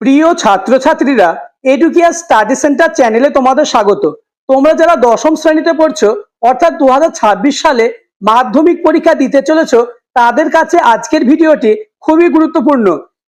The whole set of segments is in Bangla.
প্রিয় ছাত্রছাত্রীরা এডুকেয়ার স্টাডি সেন্টার চ্যানেলে তোমাদের স্বাগত। তোমরা যারা দশম শ্রেণীতে পড়ছো, অর্থাৎ দু হাজার ছাব্বিশ সালে মাধ্যমিক পরীক্ষা দিতে চলেছো, তাদের কাছে আজকের ভিডিওটি খুবই গুরুত্বপূর্ণ।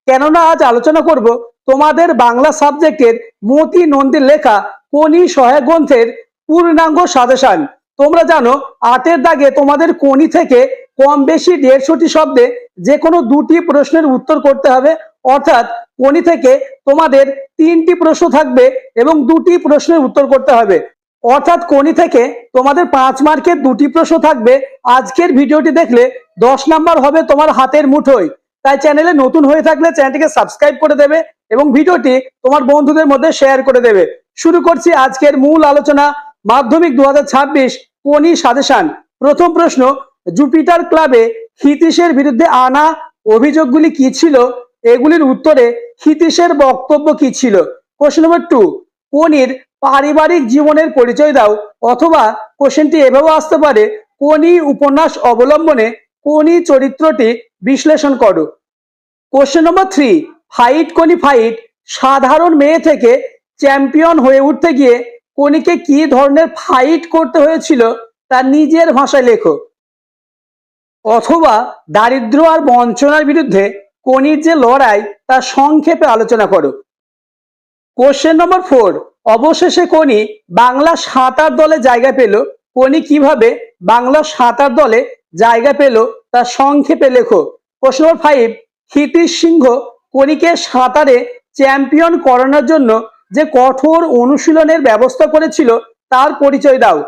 কেননা আজ আলোচনা করব তোমাদের বাংলা সাবজেক্টের মতি নন্দীর লেখা কোনি সহায়ক গ্রন্থের পূর্ণাঙ্গ সাজেশন। তোমরা জানো, আটের দাগে তোমাদের কোনি থেকে কম বেশি দেড়শোটি শব্দে যে কোনো দুটি প্রশ্নের উত্তর করতে হবে অর্থাৎ কোনি থেকে তোমাদের তিনটি প্রশ্ন থাকবে এবং দুটি প্রশ্নের উত্তর করতে হবে। অর্থাৎ কোনি থেকে তোমাদের পাঁচ মার্কের দুটি প্রশ্ন থাকবে। আজকের ভিডিওটি দেখলে দশ নাম্বার হবে তোমার হাতের মুঠোয়। তাই চ্যানেলে নতুন হয়ে থাকলে চ্যানেলটিকে সাবস্ক্রাইব করে দেবে এবং ভিডিওটি তোমার বন্ধুদের মধ্যে শেয়ার করে দেবে। শুরু করছি আজকের মূল আলোচনা, মাধ্যমিক দু হাজার ছাব্বিশ, কোনি সাজেশন। প্রথম প্রশ্ন, জুপিটার ক্লাবে হিতিশের বিরুদ্ধে আনা অভিযোগগুলি কি ছিল? এগুলির উত্তরে হিতিশের বক্তব্য কি ছিল? কোশ্চেন নম্বর টু কোনির পারিবারিক জীবনের পরিচয় দাও, অথবা কোশ্চেনটি এভাবে আসতে পারে, কোনি উপন্যাস অবলম্বনে কোনি চরিত্রটি বিশ্লেষণ করো। Question number three fight Koni fight সাধারণ মেয়ে থেকে চ্যাম্পিয়ন হয়ে উঠতে গিয়ে কোনিকে কি ধরনের ফাইট করতে হয়েছিল, তা নিজের ভাষায় লেখো। অথবা দারিদ্র আর বঞ্চনার বিরুদ্ধে কোনির যে লড়াই তার সংক্ষেপে আলোচনা করো। কোশ্চেন নম্বর ফোর অবশেষে কোনি বাংলা সাঁতার দলে জায়গা পেল। কোনি কীভাবে বাংলা সাঁতার দলে জায়গা পেল তার সংক্ষেপে লেখো। কোশ্চেন নম্বর ফাইভ ক্ষিতিশ সিংহ কোনিকে সাঁতারে চ্যাম্পিয়ন করানোর জন্য যে কঠোর অনুশীলনের ব্যবস্থা করেছিল, তার পরিচয় দাও।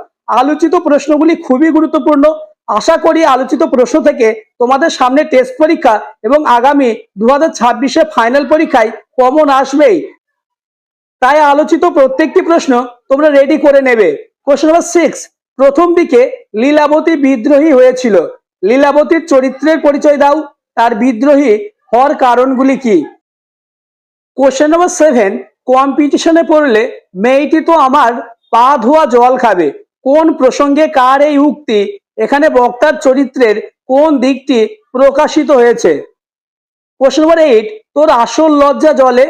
আলোচিত প্রশ্নগুলি খুবই গুরুত্বপূর্ণ। আশা করি আলোচিত প্রশ্ন থেকে তোমাদের সামনে টেস্ট পরীক্ষা এবং আগামী দু হাজার ফাইনাল পরীক্ষায় কমন আসবেই। তাই আলোচিত প্রত্যেকটি প্রশ্ন তোমরা রেডি করে নেবে। কোশ্চেন নাম্বার সিক্স প্রথম দিকে লীলাবতী বিদ্রোহী হয়েছিল। লীলাবতীর চরিত্রের পরিচয় দাও, তার বিদ্রোহী হওয়ার কারণগুলি কি? কোশ্চেন নম্বর সেভেন কম্পিটিশনে পড়লে মেয়েটি তো আমার পা ধোয়া জল খাবে। কোন প্রসঙ্গে কার এই উক্তি? এখানে বক্তার চরিত্রের কোন দিকটি প্রকাশিত হয়েছে? প্রশ্ন নম্বর এইট তোর আসল লজ্জা জলে,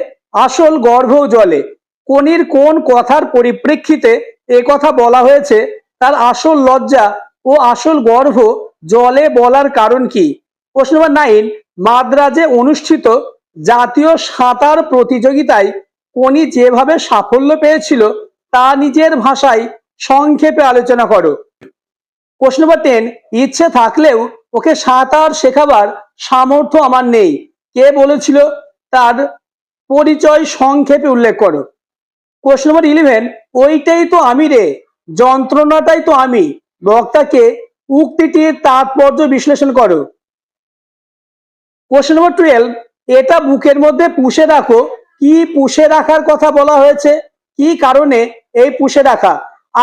আসল গর্ভও জলে। কোনির কোন কথার পরিপ্রেক্ষিতে এ কথা বলা হয়েছে? তার আসল লজ্জা ও আসল গর্ভ জলে বলার কারণ কি? প্রশ্ন নম্বর নাইন মাদ্রাজে অনুষ্ঠিত জাতীয় সাঁতার প্রতিযোগিতায় কোনি যেভাবে সাফল্য পেয়েছিল, তা নিজের ভাষায় সংক্ষেপে আলোচনা করো। প্রশ্ন নম্বর টেন ইচ্ছে থাকলেও ওকে সাঁতার শেখাবার সামর্থ্য আমার নেই। কে বলেছিল? তার পরিচয় সংক্ষেপে উল্লেখ করো। কোশ্চেন নম্বর ইলেভেন ওইটাই তো আমি রে, যন্ত্রণাটাই তো আমি। বক্তাকে উক্তিটির তাৎপর্য বিশ্লেষণ করো। কোশ্চেন নম্বর টুয়েলভ এটা বুকের মধ্যে পুষে রাখো। কি পুষে রাখার কথা বলা হয়েছে? কি কারণে এই পুষে রাখা?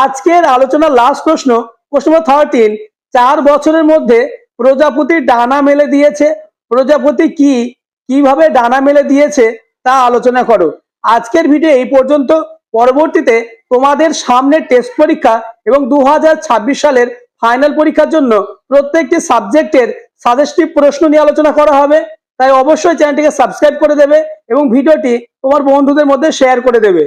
আজকের আলোচনার লাস্ট প্রশ্ন প্রশ্ন থার্টিন চার বছরের মধ্যে প্রজাপতি ডানা মেলে দিয়েছে। প্রজাপতি কি? কীভাবে ডানা মেলে দিয়েছে? তা আলোচনা করো। আজকের ভিডিও এই পর্যন্ত। পরবর্তীতে তোমাদের সামনে টেস্ট পরীক্ষা এবং দু হাজার ছাব্বিশ সালের ফাইনাল পরীক্ষার জন্য প্রত্যেকটি সাবজেক্টের সাজেস্টিভ প্রশ্ন নিয়ে আলোচনা করা হবে। তাই অবশ্যই চ্যানেলটিকে সাবস্ক্রাইব করে দেবে এবং ভিডিওটি তোমার বন্ধুদের মধ্যে শেয়ার করে দেবে।